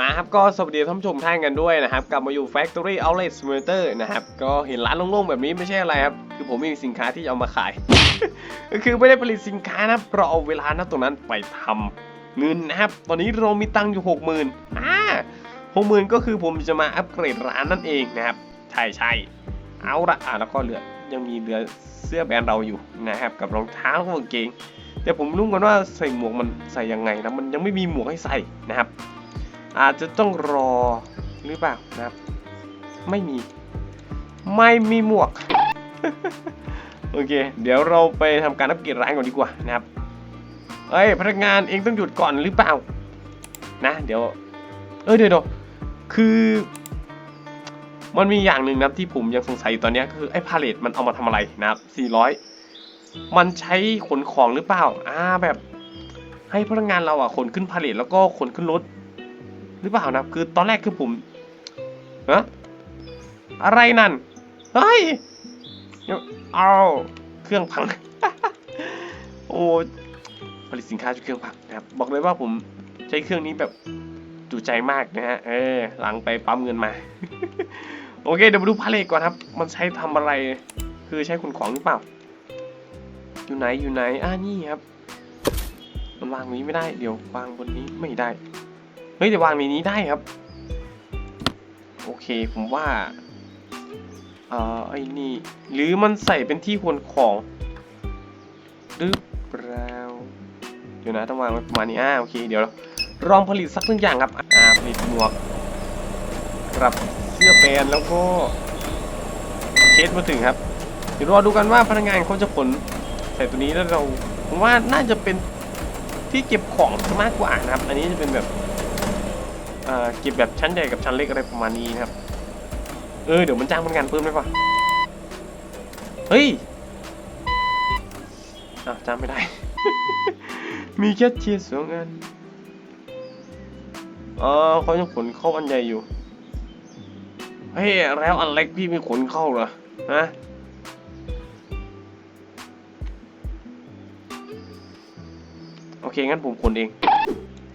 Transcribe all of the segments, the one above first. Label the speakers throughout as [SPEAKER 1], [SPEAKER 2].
[SPEAKER 1] มาครับก็สวัสดีท่านผู้ชมท่านกันด้วยนะครับกลับมาอยู่ Factory Outlet Simulator นะครับก็เห็นร้านโล่งๆ แบบนี้ไม่ใช่อะไรครับ คือผมมีสินค้าที่จะเอามาขาย ก็คือไม่ได้ผลิตสินค้านะครับเราเอาเวลานะตรงนั้นไปทำเงินนะครับ ตอนนี้เรามีตังค์อยู่ 6 0,000อ่าหกหมื่นก็คือผมจะมาอัปเกรดร้านนั่นเองนะครับ ใช่ใช่เอาละอะแล้วก็เหลือยังมีเหลือเสื้อแบรนด์เราอยู่นะครับกับรองเท้ากับกางเกง แต่ผมรู้กันว่าใส่หมวกมันใส่ยังไงนะมันยังไม่มีหมวกให้ใส่นะครับ อาจจะต้องรอหรือเปล่านะครับ ไม่มี ไม่มีหมวก โอเค เดี๋ยวเราไปทำการอัปเกรดร้านก่อนดีกว่านะครับ เอ้ยพนักงานเองต้องหยุดก่อนหรือเปล่า นะ เดี๋ยว เอ้ยเดี๋ยวดูคือมันมีอย่างหนึ่งนะที่ผมยังสงสัยอยู่ตอนนี้คือไอ้พาเลตมันเอามาทำอะไรนะครับ 400 มันใช้ขนของหรือเปล่า อ่าแบบให้พนักงานเราอะขนขึ้นพาเลตแล้วก็ขนขึ้นรถ หรือเปล่านะครับคือตอนแรกคือผมฮะอะไรนั่น เฮ้ย เอาเครื่องพัง โอ้ผลิตสินค้าจากเครื่องพังนะครับ บอกเลยว่าผมใช้เครื่องนี้แบบจุใจมากนะฮะ เออ หลังไปปั๊มเงินมา โอเค เดี๋ยวมาดูพาเลทก่อนครับ มันใช้ทำอะไร คือใช้ขนของหรือเปล่า อยู่ไหน อยู่ไหน อ่านี่ครับ มันวางนี้ไม่ได้ เดี๋ยววางบนนี้ไม่ได้ ฮ้ยแต่วางในนี้ได้ครับ โอเคผมว่าเอ่อไอ้นี่ หรือมันใส่เป็นที่ขนของหรือเปล่าเดี๋ยวนะต้องวางไว้ประมาณนี้อ่าโอเค เดี๋ยวลองผลิตสักหนึ่งอย่างครับอ่าผลิตหมวกกับเสื้อแบรนด์แล้วก็เคสมาถึงครับ เดี๋ยวรอดูกันว่าพนักงานเขาจะขนใส่ตัวนี้แล้วเราผมว่าน่าจะเป็นที่เก็บของมากกว่านะครับ อันนี้จะเป็นแบบ เอ่อเก็บแบบชั้นใหญ่กับชั้นเล็กอะไรประมาณนี้นะครับ เออเดี๋ยวมันจ้างพนักงานเพิ่มได้ปะเฮ้ยอะจ้างไม่ได้ มีแค่เชียร์สองอันเออเขายังขนเข้าอันใหญ่อยู่ เฮ้ยแล้วอันเล็กพี่ไม่ขนเข้าเหรอฮะโอเคงั้นผมขนเอง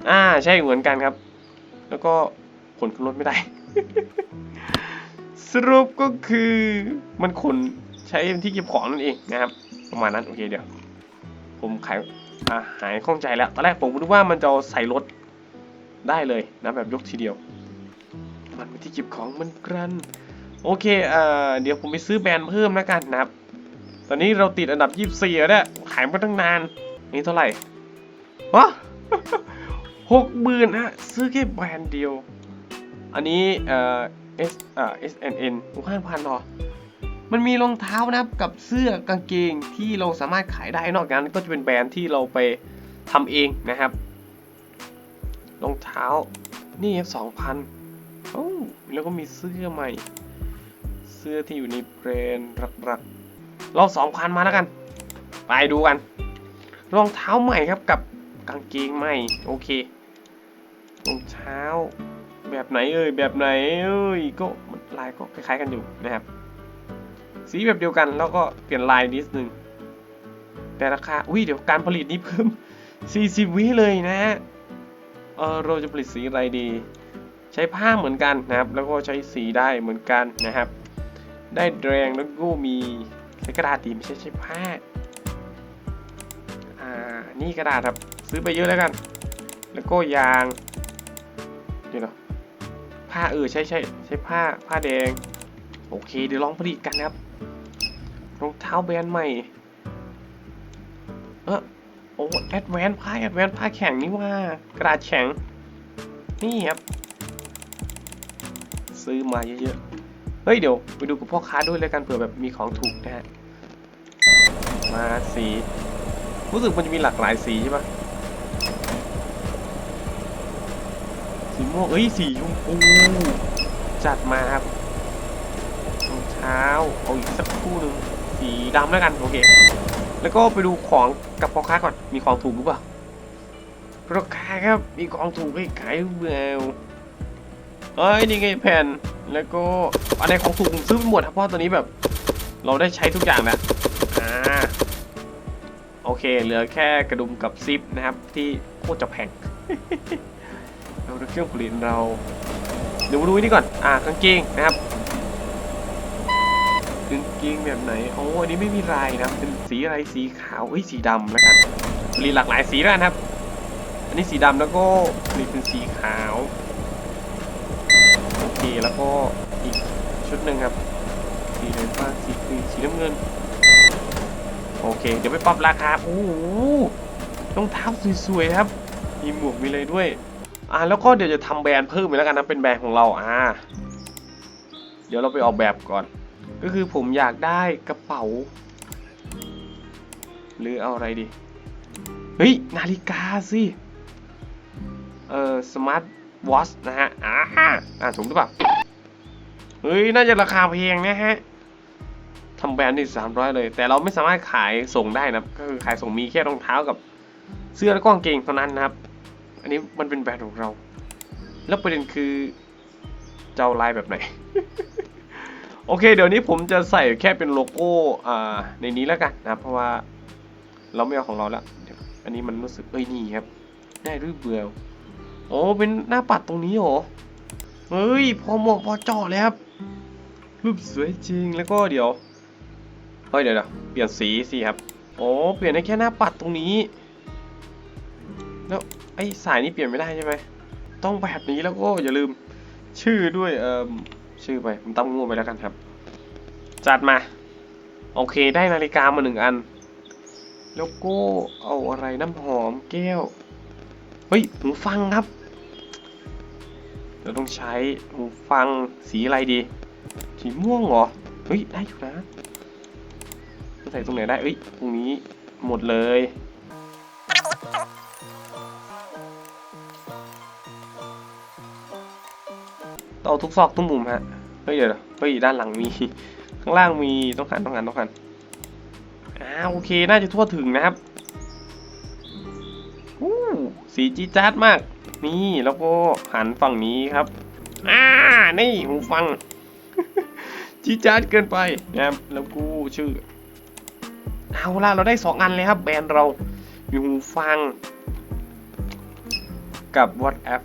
[SPEAKER 1] อ่าใช่เหมือนกันครับ แล้วก็ขนขึ้นรถไม่ได้ สรุปก็คือมันขนใช้เป็นที่เก็บของนั่นเองนะครับ ประมาณนั้นโอเคเดี๋ยว ผมขายอาหายข้องใจแล้วตอนแรกผมคิดว่ามันจะใส่รถได้เลยนะแบบยกทีเดียว มันเป็นที่เก็บของมันกันโอเคเอ่อเดี๋ยวผมไปซื้อแบรนด์เพิ่มแล้วกันนะครับ ตอนนี้เราติดอันดับ 24แล้วเนี่ยขายมาตั้งนาน นี่เท่าไหร่วะ หกหมื่นฮะซื้อแค่แบรนด์เดียว อันนี้เอ่อ S อ่า S N N หกห้าพันหรอ มันมีรองเท้านะครับกับเสื้อกางเกงที่เราสามารถขายได้นอกจากนั้นก็จะเป็นแบรนด์ที่เราไปทำเองนะครับรองเท้านี่สองพันโอ้แล้วก็มีเสื้อใหม่ เสื้อที่อยู่ในแบรนด์รักๆเราสองพันมาแล้วกัน ไปดูกัน รองเท้าใหม่ครับกับกางเกงใหม่ โอเค รองเท้า แบบไหนเอ่ยแบบไหนเอ่ยก็ลายก็คล้ายๆกันอยู่นะครับ สีแบบเดียวกันแล้วก็เปลี่ยนลายนิดนึง แต่ราคาอุ้ยเดี๋ยวการผลิตนี้เพิ่ม 40 วิเลยนะฮะเออเราจะผลิตสีอะไรดี ใช้ผ้าเหมือนกันนะครับ แล้วก็ใช้สีได้เหมือนกันนะครับ ได้แดงแล้วก็มีใช้กระดาษดีไม่ใช่ใช้ผ้าอ่านี่กระดาษครับซื้อไปเยอะแล้วกัน แล้วก็ยาง เดี๋ยวนะผ้าเออใช่ใช่ใช้ผ้าผ้าแดง โอเค เดี๋ยวลองผลิตกันนะครับรองเท้าแบรนด์ใหม่ เออโอ้แอดแวนผ้าแอดแวนผ้าแข็งนี่ว่ากระดาษแข็ง นี่ครับ ซื้อมาเยอะๆ เฮ้ยเดี๋ยวไปดูกับพ่อค้าด้วยแล้วกันเผื่อแบบมีของถูกนะฮะ มาสี รู้สึกมันจะมีหลากหลายสีใช่ปะ สีม่วงเอ้ยสีชมพูจัดมาครับรองเท้าเอาอีกสักคู่หนึ่งสีดำแล้วกันโอเค แล้วก็ไปดูของกับพ่อค้าก่อนมีของถูกหรือเปล่าพ่อค้าครับมีของถูกให้ขายเปล่าเอ้ยนี่ไงแผ่นแล้วก็อะไรของถูกผมซื้อไปหมดครับเพราะตอนนี้แบบ เราได้ใช้ทุกอย่างแล้วอ่าโอเคเหลือแค่กระดุมกับซิปนะครับที่โคตรจะแพง เราเครื่องผลิตเราเดี๋ยวมาดูนี่ก่อน อ่ากางเกงนะครับกางเกงแบบไหนโอ้อันนี้ไม่มีลายนะเป็นสีอะไรสีขาวเอ้ยสีดำแล้วกันผลิตหลากหลายสีแล้วกันครับ อันนี้สีดำแล้วก็ผลิตเป็นสีขาวโอเคแล้วก็อีกชุดหนึ่งครับ สีอะไรบ้างสีคือสีน้ำเงิน โอเค เดี๋ยวไปปรับราคาโอ้โหรองเท้าสวยๆครับ มีหมวกมีอะไรด้วย อ่าแล้วก็เดี๋ยวจะทำแบรนด์เพิ่มไปแล้วกันนะเป็นแบรนด์ของเราอ่าเดี๋ยวเราไปออกแบบก่อน ก็คือผมอยากได้กระเป๋า หรือเอาอะไรดี เฮ้ย นาฬิกาสิเอ่อสมาร์ทวอชนะฮะอ่าอ่านถูกหรือเปล่าเฮ้ย น่าจะราคาแพงนะฮะทำแบรนด์นี่สามร้อยเลย แต่เราไม่สามารถขายส่งได้นะก็คือขายส่งมีแค่รองเท้ากับเสื้อและกางเกงเท่านั้นนะครับ อันนี้มันเป็นแบรนด์ของเรา แล้วประเด็นคือจะเอาลายแบบไหน โอเค เดี๋ยวนี้ผมจะใส่แค่เป็นโลโก้ในนี้แล้วกันนะ เพราะว่าเราไม่เอาของเราแล้วอันนี้มันรู้สึกเอ้ยนี่ครับ ได้รือเปล่าโอ้เป็นหน้าปัดตรงนี้เหรอ เฮ้ย พอเหมาะพอเจาะเลยครับรูปสวยจริงแล้วก็เดี๋ยวเฮ้ยเดี๋ยวเดี๋ยวเปลี่ยนสีสิครับโอ้เปลี่ยนได้แค่หน้าปัดตรงนี้ แล้วไอ้สายนี้เปลี่ยนไม่ได้ใช่ไหมต้องแบบนี้แล้วก็อย่าลืมชื่อด้วยเอ่อชื่อไปผมตั้งงูไปแล้วกันครับ จัดมา โอเคได้นาฬิกามาหนึ่งอัน แล้วก็เอาอะไรน้ำหอมแก้ว เฮ้ยหูฟังครับ เราต้องใช้หูฟังสีอะไรดี สีม่วงเหรอ เฮ้ยได้อยู่นะจะใส่ตรงไหนได้เอ้ยตรงนี้หมดเลย เอาทุกซอกทุกมุมฮะ เฮ้ยเดี๋ยวเฮ้ยด้านหลังมี ข้างล่างมีต้องหันต้องหันต้องหันอ่าโอเคน่าจะทั่วถึงนะครับอู้สีจีดจ๊าดมาก นี่แล้วก็หันฝั่งนี้ครับ อ่า นี่หูฟัง จีดจ๊าดเกินไปนะครับแล้วกูชื่อ เอาล่ะเราได้สองอันเลยครับ แบรนด์เรา มีหูฟัง กับ WhatsApp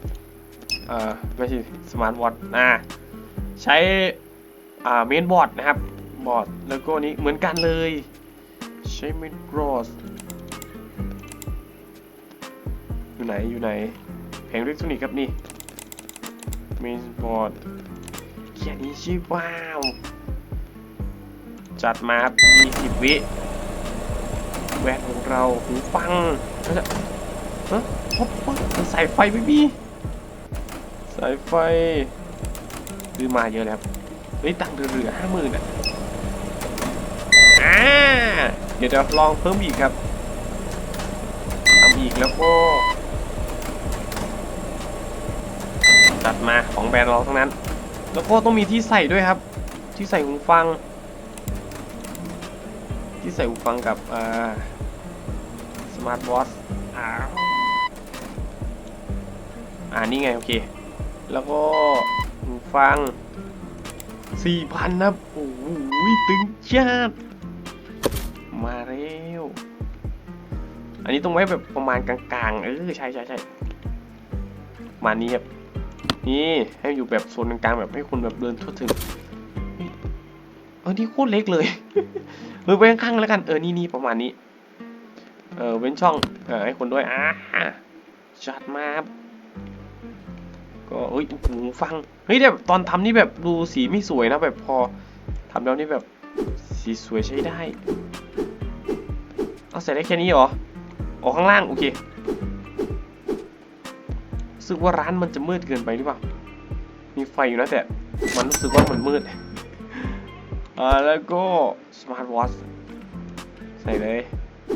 [SPEAKER 1] เอ่อไม่ใช่สมาร์ทวอทอ่าใช้อ่าเมนบอร์ดนะครับบอร์ดแล้วก็นี้เหมือนกันเลย ใช้เมนบอร์ดอยู่ไหนอยู่ไหนแผงอิเล็กทรอนิกส์ครับนี่เมนบอร์ดเขียนนี้ชื่อว้าว จัดมาครับ20 วิแหวนของเราหูฟังแล้วจะเฮ้ยพบว่าสายไฟไม่มี สายไฟซื้อมาเยอะแล้วเฮ้ยตังค์เหลือห้าหมื่นอะอ่าเดี๋ยวจะลองเพิ่มอีกครับทำอีกแล้วก็จัดมาของแบรนด์เราทั้งนั้น แล้วก็ต้องมีที่ใส่ด้วยครับ ที่ใส่หูฟัง ที่ใส่หูฟังกับอ่าสมาร์ทวอทอ่าอ่านี่ไง โอเค แล้วก็หูฟัง 4,000ครับโอ้โหตึงจัดมาแล้วอันนี้ต้องไว้แบบประมาณกลางๆ เออ ใช่ใช่ใช่มานี้ครับ นี่ให้อยู่แบบโซนกลางๆแบบให้คนแบบเดินทั่วถึงเฮ้ยเออนี่โคตรเล็กเลยเออไว้ข้างๆแล้วกัน เออ นี่นี่ประมาณนี้ เออ เว้นช่อง เออให้คนด้วย อ่าจัดมาครับ ก็เฮ้ยโอ้โหฟัง เฮ้ยแบบตอนทำนี่แบบดูสีไม่สวยนะ แบบพอทำแล้วนี่แบบสีสวยใช้ได้ เอาใส่ได้แค่นี้เหรอออกข้างล่าง โอเครู้สึกว่าร้านมันจะมืดเกินไปหรือเปล่า มีไฟอยู่นะแต่มันรู้สึกว่ามันมืด อ่าแล้วก็สมาร์ทวอทใส่เลย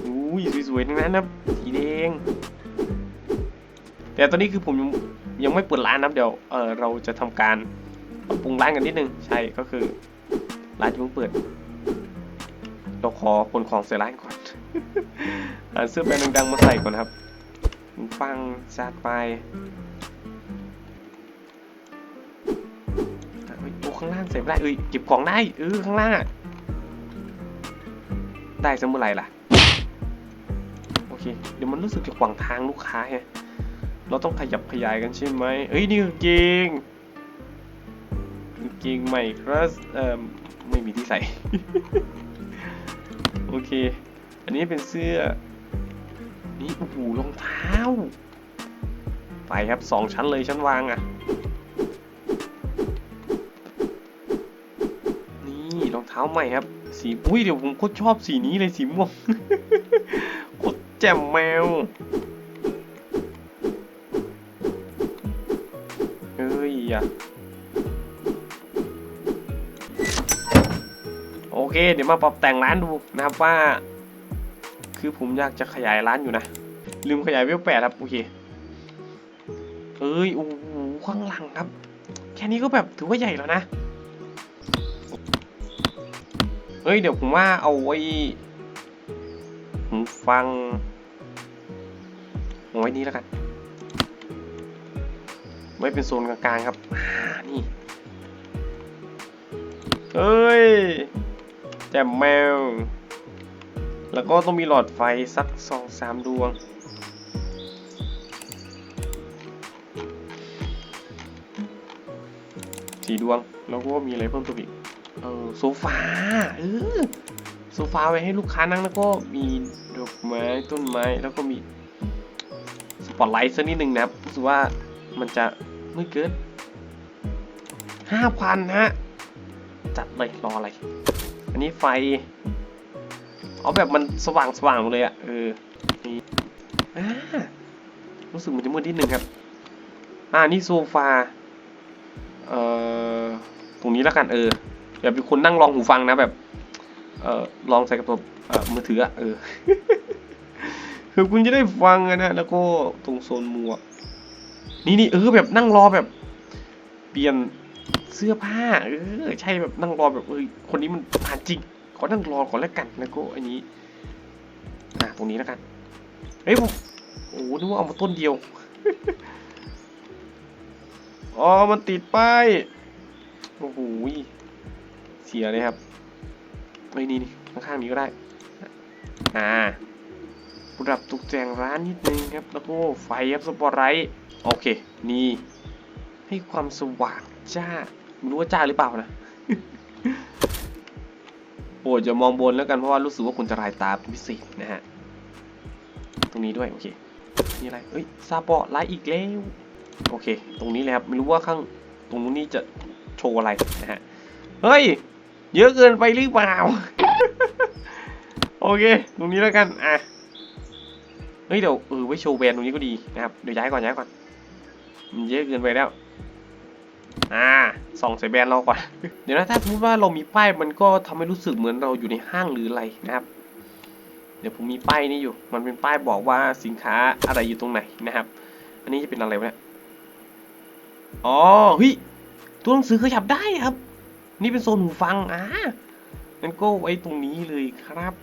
[SPEAKER 1] อุ้ยสวยๆทั้งนั้นนะสีแดงแต่ตอนนี้คือผม ยังไม่เปิดร้านนะเดี๋ยวเออเราจะทำการปรุงร้านกันนิดนึงใช่ก็คือร้านจะเพิ่งเปิดเราขอขนของใส่ร้านก่อนหาเสื้อแบรนด์ดังๆมาใส่ก่อนครับฟังจัดไปอ้ยโอ้ข้างล่างใส่ไม่ได้เอ้ยเก็บของได้เออข้างล่างอะได้สมื่อไรล่ะโอเคเดี๋ยวมันรู้สึกจะขวางทางลูกค้าไง เราต้องขยับขยายกันใช่ไหมเอ้ยนี่กางเกงกางเกงใหม่ครับเอ่อไม่มีที่ใส่ โอเค อันนี้เป็นเสื้อ นี่โอ้โหรองเท้า ไปครับสองชั้นเลยชั้นวางอะ นี่รองเท้าใหม่ครับ สีอุ้ยเดี๋ยวผมโคตรชอบสีนี้เลยสีม่วง โคตรแจ่มแมว อะโอเค เดี๋ยวมาปรับแต่งร้านดูนะครับว่า คือผมอยากจะขยายร้านอยู่นะ ลืมขยายเวลแปดครับ โอเคเอ้ยโอ้โหข้างหลังครับ แค่นี้ก็แบบถือว่าใหญ่แล้วนะเฮ้ยเดี๋ยวผมว่าเอาไว้หูฟังเอาไว้นี้แล้วกัน ว้เป็นโซนกลางๆครับอ่านี่เฮ้ยแจ่มแมว แล้วก็ต้องมีหลอดไฟสักสองสามดวง สี่ดวง แล้วก็มีอะไรเพิ่มเติมอีก เออโซฟาเออโซฟาไว้ให้ลูกค้านั่งแล้วก็มีดอกไม้ต้นไม้แล้วก็มีสปอตไลท์สักนิดหนึ่งนะครับรู้สึกว่ามันจะ ไม่เกินห้าพันฮะ จัดเลยรออะไร อันนี้ไฟ เอาแบบมันสว่างสว่างๆหมดเลยอะเออนี่อ่ารู้สึกมันจะมืดนิดนึงครับ อ่านี่โซฟา เอ่อ ตรงนี้แล้วกันเออ แบบเป็นคนนั่งลองหูฟังนะแบบ เอ่อ ลองใส่กับตัวเอ่อมือถืออะเออ คือคุณจะได้ฟังอะนะ แล้วก็ตรงโซนหมัวก นี่นี่เออแบบนั่งรอแบบ เปลี่ยนเสื้อผ้า เออใช่แบบนั่งรอแบบเออคนนี้มันผ่านจริงขอนั่งรอก่อนแล้วกันแล้วก็อันนี้อะตรงนี้แล้วกันเฮ้ยผมโอ้นึกว่าเอามาต้นเดียวอ๋อมันติดป้ายโอ้โหเสียเลยครับเฮ้นี่นี่ข้างๆนี้ก็ได้อ่าปรับตกแต่งร้านนิดนึงครับแล้วก็ไฟครับสปอตไลท์ โอเค นี่ให้ความสว่างจ้าไม่รู้ว่าจ้าหรือเปล่านะโปรดจะมองบนแล้วกันเพราะว่ารู้สึกว่าคุณจะรายตาเป็นพิเศษนะฮะ ตรงนี้ด้วย โอเคนี่อะไรเอ้ยซาปอไลท์อีกแล้ว โอเค ตรงนี้เลยครับไม่รู้ว่าข้างตรงนู้นนี่จะโชว์อะไรนะฮะ เฮ้ย เยอะเกินไปหรือเปล่า โอเค ตรงนี้แล้วกัน อะ เฮ้ยเดี๋ยวเออไว้โชว์แบรนด์ตรงนี้ก็ดีนะครับ เดี๋ยวย้ายก่อนย้ายก่อน เยอะเกินไปแล้ว อ่าส่องใส่แบรนด์เราก่อน เดี๋ยวนะถ้าสมมติว่าเรามีป้ายมันก็ทำให้รู้สึกเหมือนเราอยู่ในห้างหรืออะไรนะครับ เดี๋ยวผมมีป้ายนี้อยู่ มันเป็นป้ายบอกว่าสินค้าอะไรอยู่ตรงไหนนะครับ อันนี้จะเป็นอะไรวะเนี่ยอ๋อเฮ้ยตัวหนังสือขยับได้ครับ นี่เป็นโซนหูฟังอ่างั้นก็ไว้ตรงนี้เลยครับ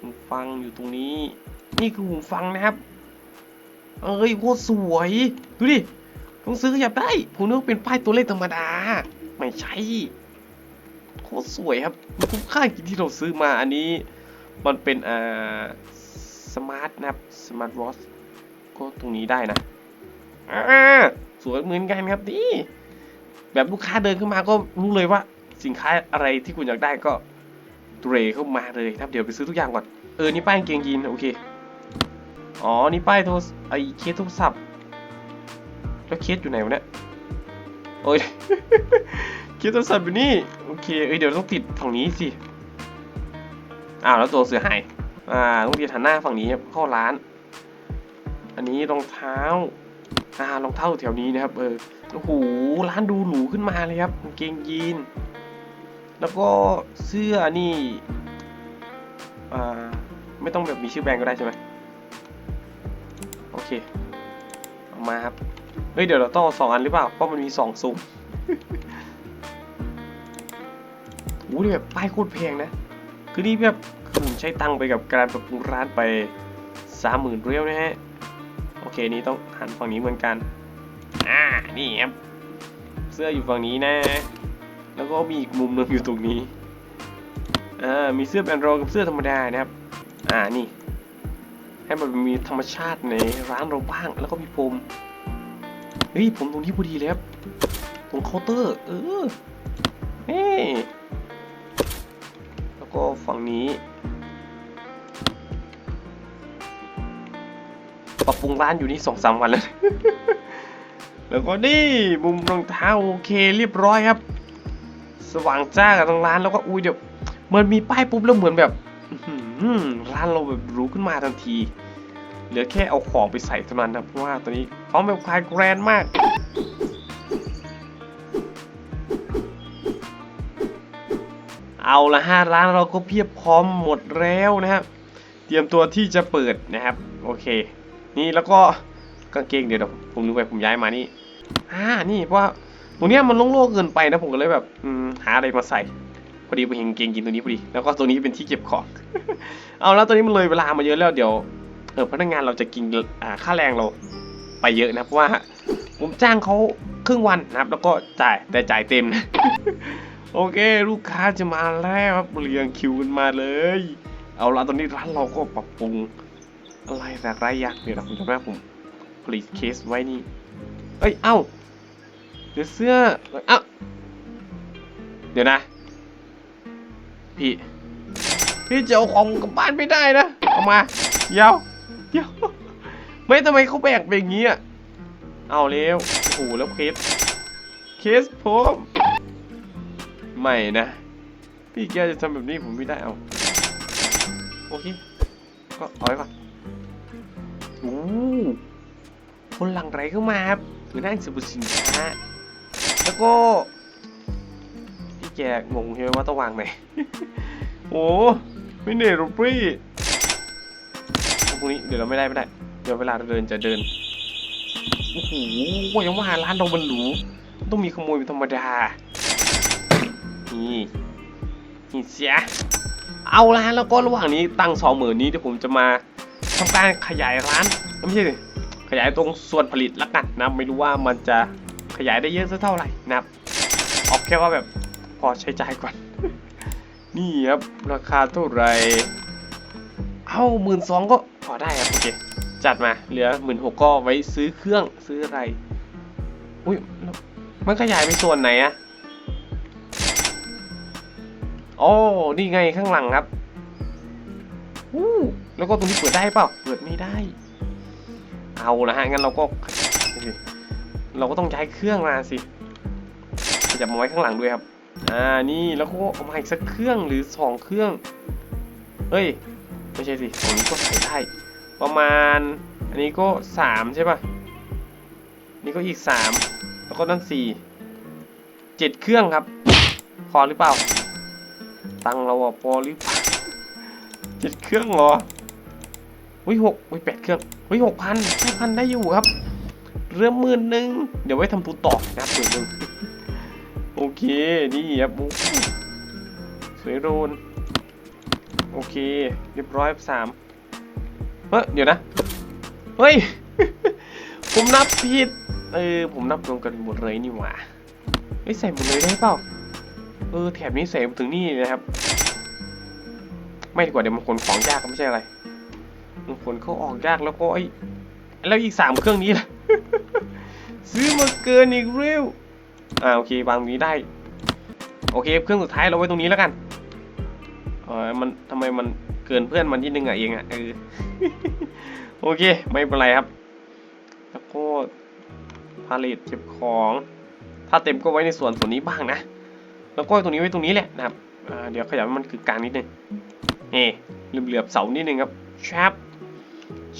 [SPEAKER 1] หูฟังอยู่ตรงนี้ นี่คือหูฟังนะครับ เอ้ยโคตรสวย ดูดิ หนังสือขยับได้ ผมนึกว่าเป็นป้ายตัวเลขธรรมดา ไม่ใช่โคตรสวยครับมันคุ้มค่าจริงที่เราซื้อมาอันนี้ มันเป็นอ่าสมาร์ทนะครับสมาร์ทวอชก็ตรงนี้ได้นะอ่าสวยเหมือนกันครับนี่แบบลูกค้าเดินเข้ามาก็รู้เลยว่า สินค้าอะไรที่คุณอยากได้ก็เตรเข้ามาเลยครับเดี๋ยวไปซื้อทุกอย่างก่อนเออนี่ป้ายกางเกงยีนโอเคอ๋อนี่ป้ายโทรไอเคสโทรศัพท์ แล้วเคสอยู่ไหนวะเนี่ยโอ้ยเคสโทรศัพท์อยู่นี่โอเคเอ้ยเดี๋ยวต้องติดฝั่งนี้สิอ้าวแล้วตัวเสือหายอ่าต้องติดหันหน้าฝั่งนี้ครับเข้าร้าน อันนี้รองเท้าอ่ารองเท้าแถวนี้นะครับเออโอ้โหร้านดูหรูขึ้นมาเลยครับกางเกงยีน แล้วก็เสื้อนี่อ่าไม่ต้องแบบมีชื่อแบรนด์ก็ได้ใช่ไหมโอเคเอามาครับ เฮ้ยเดี๋ยวเราต้องเอาสองอันหรือเปล่า เพราะมันมีสองซุ้มโอ้โหนี่แบบป้ายโคตรแพงนะ คือนี่แบบคือผมใช้ตังไปกับการปรับปรุงร้านไปสามหมื่นเรียวนะฮะ โอเคนี่ต้องหันฝั่งนี้เหมือนกัน อ่า นี่ครับ เสื้ออยู่ฝั่งนี้นะ แล้วก็มีอีกมุมหนึงอยู่ตรงนี้ อ่า มีเสื้อแบนดรองกับเสื้อธรรมดานะครับ อ่า นี่ ให้มันมีธรรมชาติในร้านเราบ้าง แล้วก็มีพรม เฮ้ยผมตรงนี้พอดีเลยครับตรงเคาน์เตอร์ เออเฮ้แล้วก็ฝั่งนี้ ปรับปรุงร้านอยู่นี่สองสามวันแล้ว แล้วก็นี่มุมรองเท้าโอเคเรียบร้อยครับ สว่างจ้ากับทางร้านแล้วก็อุ้ยเดี๋ยวเหมันมีป้ายปุ๊บแล้วเหมือนแบบร้านเราแบบรู้ขึ้นมาทันที เหลือแค่เอาของไปใส่เท่านั้นนะเพราะว่าตอนนี้พร้อมแบบคลายแกรนมากเอาละฮะร้านเราก็เพียบพร้อมหมดแล้วนะครับ เตรียมตัวที่จะเปิดนะครับ โอเค นี่แล้วก็กางเกงเดี๋ยวผมนึกไปผมย้ายมานี่อ่านี่เพราะว่าตรงเนี้ยมันโล่งๆเกินไปนะผมก็เลยแบบหาอะไรมาใส่พอดีไปเห็นเกงกินตัวนี้พอดีแล้วก็ตัวนี้เป็นที่เก็บของ เอาแล้วตอนนี้มันเลยเวลามาเยอะแล้วเดี๋ยว เออพนักงานเราจะกินค่าแรงเราไปเยอะนะเพราะว่า ผมจ้างเขาครึ่งวันนะครับ แล้วก็จ่ายแต่จ่ายเต็มนะโอเค ลูกค้าจะมาแล้วครับเรียงคิวกันมาเลย เอาละตอนนี้ร้านเราก็ปรับปรุงอะไรแต่ไรอยากเดี๋ยวนะผมจำได้ผมผลิตเคสไว้นี่ เอ้ย เอ้าเดี๋ยวเสื้อเอ้าเดี๋ยวนะ พี่ พี่จะเอาของกลับบ้านไม่ได้นะ เอามาเดี๋ยว เดี๋ยวไม่ทำไมเขาแบกเป็นอย่างนี้อะเอาเร็วโอ้โหแล้วเคสเคสผมไม่นะ พี่แกจะทำแบบนี้ผมไม่ได้เอาโอเคก็เอาไว้ก่อนโอ้คนหลังไหลเข้ามาครับเหมือนั่งสรรพสินค้าแล้วก็พี่แกงงใช่ไหมว่าต้องวางไหนโอ้ไม่เหนื่อยหรอกพี่ พวกนี้เดี๋ยวเราไม่ได้ไม่ได้ เดี๋ยวเวลาเราเดินจะเดินโอ้โหยังว่าร้านเรามันหรูต้องมีขโมยเป็นธรรมดานี่นี่เสียเอาละแล้วก็ระหว่างนี้ตั้งสองหมื่นนี้เดี๋ยวผมจะมาทำการขยายร้านไม่ใช่สิขยายตรงส่วนผลิตละกันนะไม่รู้ว่ามันจะขยายได้เยอะสักเท่าไหร่นะครับเอาแค่ว่าแบบพอใช้จ่ายก่อนนี่ครับราคาเท่าไหร่เอาหมื่นสองก็ พอได้ครับโอเคจัดมาเหลือหมื่นหกก็ไว้ซื้อเครื่องซื้ออะไรอุ้ยมันขยายไปส่วนไหนอะโอ้นี่ไงข้างหลังครับอู้แล้วก็ตรงนี้เปิดได้เปล่าเปิดไม่ได้ เอาละฮะงั้นเราก็เราก็ต้องย้ายเครื่องมาสิจะมาไว้ข้างหลังด้วยครับ อ่านี่แล้วก็เอามาอีกสักเครื่องหรือสองเครื่องเฮ้ย ไม่ใช่สิตรงนี้ก็ใส่ได้ ประมาณ อันนี้ก็สามใช่ป่ะนี่ก็อีกสามแล้วก็นั่นสี่เจ็ดเครื่องครับ พอหรือเปล่า ตังเราอะพอหรือเปล่าเจ็ดเครื่องเหรอวิหกวิแปดเครื่องวิหกพันห้าพันได้อยู่ครับ เริ่มหมื่นหนึ่งเดี๋ยวไว้ทำทุนต่อนะครับหมื่นหนึ่งโอเค นี่ครับสวยโรน โอเค เรียบร้อยสามเฮ้ยเดี๋ยวนะ เฮ้ย ผมนับผิด เออ ผมนับรวมกันหมดเลยนี่หว่าเฮ้ยใส่หมดเลยได้เปล่า เออ แถบนี้ใส่ถึงนี่นะครับ ไม่ดีกว่าเดี๋ยวมันขนของยากก็ไม่ใช่อะไร มันขนเข้าออกยากแล้วก็ไอ้แล้วอีกสามเครื่องนี้ล่ะ ซื้อมาเกินอีกเร็ว อ่าโอเควางนี้ได้ โอเค เครื่องสุดท้ายเราไว้ตรงนี้แล้วกัน ออมันทำไมมันเกินเพื่อนมันนิดนึงอะเองอะเออโอเค ไม่เป็นไรครับ แล้วก็พาเลทเก็บของ ถ้าเต็มก็ไว้ในส่วนส่วนนี้บ้างนะ แล้วก็ตรงนี้ไว้ตรงนี้แหละนะครับเดี๋ยวขยับให้มันคือกลางนิดนึงนี่เหลือบๆเสานิดนึงครับชับ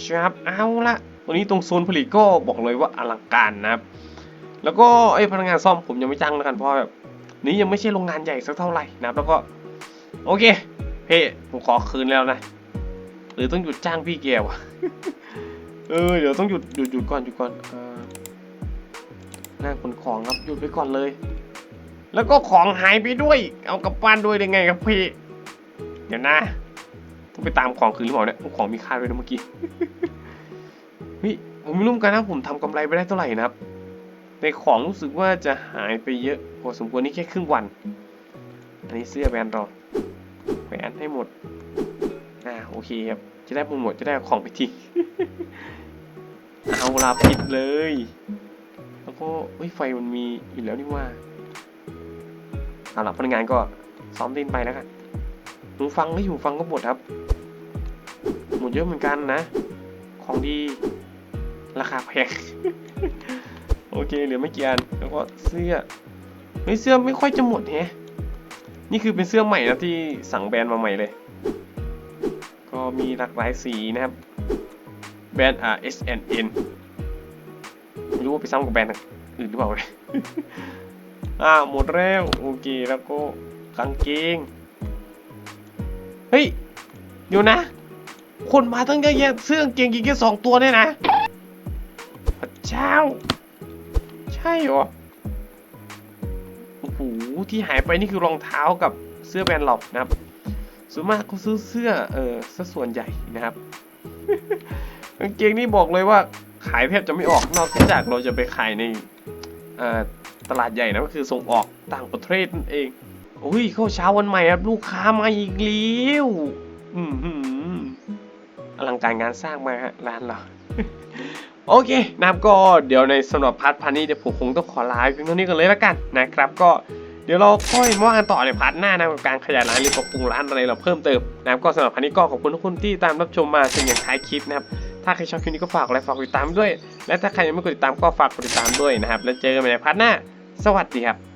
[SPEAKER 1] ชับเอาละตรงนี้ตรงโซนผลิตก็บอกเลยว่าอลังการนะครับ แล้วก็ไอ้พนักงานซ่อมผมยังไม่จ้างแล้วกันเพราะแบบนี้ยังไม่ใช่โรงงานใหญ่สักเท่าไหร่นะครับแล้วก็โอเค เพ่ผมขอคืนแล้วนะ หรือต้องหยุดจ้างพี่แกวะเออเดี๋ยวต้องหยุดหยุดหยุดก่อนหยุดก่อนอ่าหน้าขนของครับหยุดไปก่อนเลย แล้วก็ของหายไปด้วย เอากลับบ้านด้วยได้ไงครับพี่ เดี๋ยวนะต้องไปตามของคืนหรือเปล่าเนี่ยของมีค่าด้วยนะเมื่อกี้เฮ้ยผมไม่รู้เหมือนกันนะผมทำกำไรไปได้เท่าไหร่นะครับ ในของรู้สึกว่าจะหายไปเยอะพอสมควรนี่แค่ครึ่งวัน อันนี้เสื้อแบรนด์เรา แขวนให้หมดอ่าโอเคครับ จะได้โปรโมทจะได้ของไปทิ้งเอาลาผิดเลย แล้วก็เฮ้ยไฟมันมีอยู่แล้วนี่ว่าเอาละพนักงานก็ซ้อมเต้นไปแล้วกันหูฟังไม่หูฟังก็หมดครับ หมดเยอะเหมือนกันนะ ของดีราคาแพง โอเคเหลือไม่กี่อัน แล้วก็เสื้อไม่เสื้อไม่ค่อยจะหมดแฮะ นี่คือเป็นเสื้อใหม่นะที่สั่งแบรนด์มาใหม่เลย ก็มีหลากหลายสีนะครับ แบรนด์อ่า S N N ไม่รู้ว่าไปซ้ำกับแบรนด์อื่นหรือเปล่าเลยอ่าหมดแล้วโอเคแล้วก็กางเกง เฮ้ยเดี๋ยวนะ คนมาตั้งเยอะแยะเสื้อกางเกงกินแค่สองตัวเนี่ยนะพระเจ้า ใช่เหรอ โหที่หายไปนี่คือรองเท้ากับเสื้อแบรนด์หลอกนะครับส่วนมากเขาซื้อเสื้อเออซะส่วนใหญ่นะครับกางเกงนี่บอกเลยว่าขายแทบจะไม่ออกนอกจากเราจะไปขายในตลาดใหญ่นะก็คือส่งออกต่างประเทศนั่นเองโอ้ยเข้าเช้าวันใหม่ครับลูกค้ามาอีกแล้วอือหือลังการงานสร้างมาฮะร้านเราโอเคนะครับก็เดี๋ยวในสำหรับพาร์ทพันนี้เดี๋ยวผมคงต้องขอลาเพียงเท่านี้กันเลยละกันนะครับก็ เดี๋ยวเราค่อยมาว่ากันต่อในพาร์ทหน้านะกับการขยายร้านหรือปรับปรุงร้านอะไรเราเพิ่มเติมนะครับก็สำหรับพันนี้ก็ขอบคุณทุกคนที่ตามรับชมมาจนอย่างท้ายคลิปนะครับถ้าใครชอบคลิปนี้ก็ฝากอะไรฝากกดติดตามด้วย และถ้าใครยังไม่กดติดตามก็ฝากกดติดตามด้วยนะครับแล้วเจอกันใหม่ในพาร์ทหน้า สวัสดีครับ